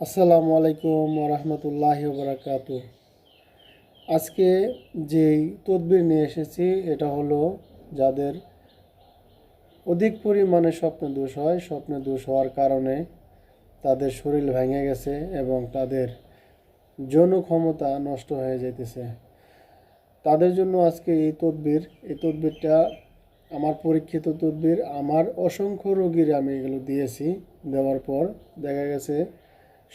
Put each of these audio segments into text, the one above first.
আসসালামু আলাইকুম রহমতুল্লাহ বারাকাত আজকে যেই তদবির নিয়ে এসেছি, এটা হলো যাদের অধিক পরিমাণে স্বপ্ন দোষ হয়, স্বপ্ন দোষ হওয়ার কারণে তাদের শরীর ভেঙে গেছে এবং তাদের যৌন ক্ষমতা নষ্ট হয়ে যাইতেছে। তাদের জন্য আজকে এই তদবির, এই তদবিরটা আমার পরীক্ষিত তদবির। আমার অসংখ্য রোগীর আমি এগুলো দিয়েছি, দেওয়ার পর দেখা গেছে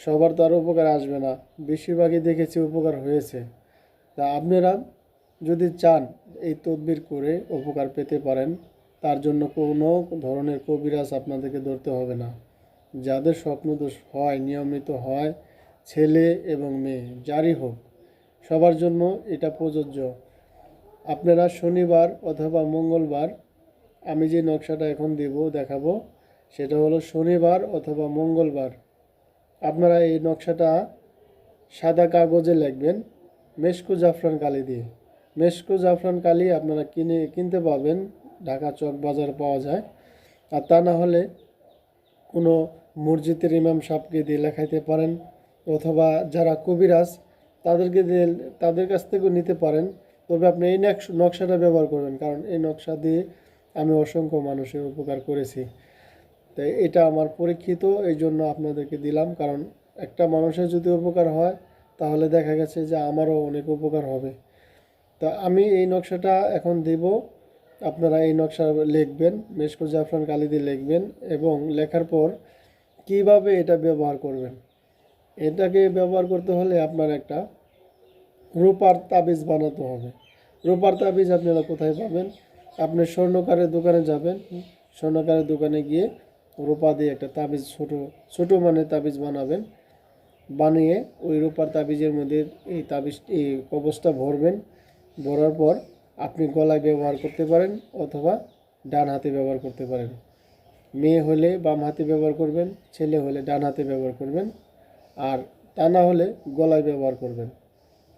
সবার তো আর উপকার আসবে না। বেশিরভাগই দেখেছি উপকার হয়েছে। তা আপনারা যদি চান এই তদবির করে উপকার পেতে পারেন, তার জন্য কোনো ধরনের কবিরাজ আপনাদেরকে ধরতে হবে না। যাদের স্বপ্নদোষ হয়, নিয়মিত হয়, ছেলে এবং মেয়ে, যারই হোক, সবার জন্য এটা প্রযোজ্য। আপনারা শনিবার অথবা মঙ্গলবার, আমি যে নকশাটা এখন দেব, দেখাবো, সেটা হলো শনিবার অথবা মঙ্গলবার আপনারা এই নকশাটা সাদা কাগজে লিখবেন, মেশকো জাফরান কালি দিয়ে। মেশকো জাফরান কালি আপনারা কিনে, কিনতে পাবেন ঢাকা চক বাজার পাওয়া যায়। আর তা না হলে কোনো মসজিদের ইমাম সাহেবকে দিয়ে লেখাইতে পারেন, অথবা যারা কবিরাজ, তাদেরকে দিয়ে, তাদের কাছ থেকেও নিতে পারেন। তবে আপনি এই নকশ- নকশাটা ব্যবহার করবেন, কারণ এই নকশা দিয়ে আমি অসংখ্য মানুষের উপকার করেছি। তাই এটা আমার পরীক্ষিত এই জন্য আপনাদেরকে দিলাম। কারণ একটা মানুষের যদি উপকার হয়, তাহলে দেখা গেছে যে আমারও অনেক উপকার হবে। তা আমি এই নকশাটা এখন দেব। আপনারা এই নকশা লিখবেন মেশকো জাফরান কালি দিয়ে লিখবেন এবং লেখার পর কীভাবে এটা ব্যবহার করবেন। এটাকে ব্যবহার করতে হলে আপনার একটা রূপার তাবিজ বানাতে হবে। রূপার তাবিজ আপনারা কোথায় পাবেন? আপনি স্বর্ণকারের দোকানে যাবেন। স্বর্ণকারের দোকানে গিয়ে রূপা দিয়ে একটা তাবিজ ছোট ছোট মানে তাবিজ বানাবেন। বানিয়ে ওই রূপার তাবিজের মধ্যে এই তাবিজ, এই কবচটা ভরবেন। ভরার পর আপনি গলায় ব্যবহার করতে পারেন অথবা ডান হাতে ব্যবহার করতে পারেন। মেয়ে হলে বাম হাতে ব্যবহার করবেন, ছেলে হলে ডান হাতে ব্যবহার করবেন। আর তা না হলে গলায় ব্যবহার করবেন।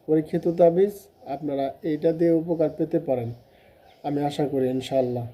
পরীক্ষিত তাবিজ আপনারা এইটা দিয়ে উপকার পেতে পারেন। আমি আশা করি ইনশাআল্লাহ।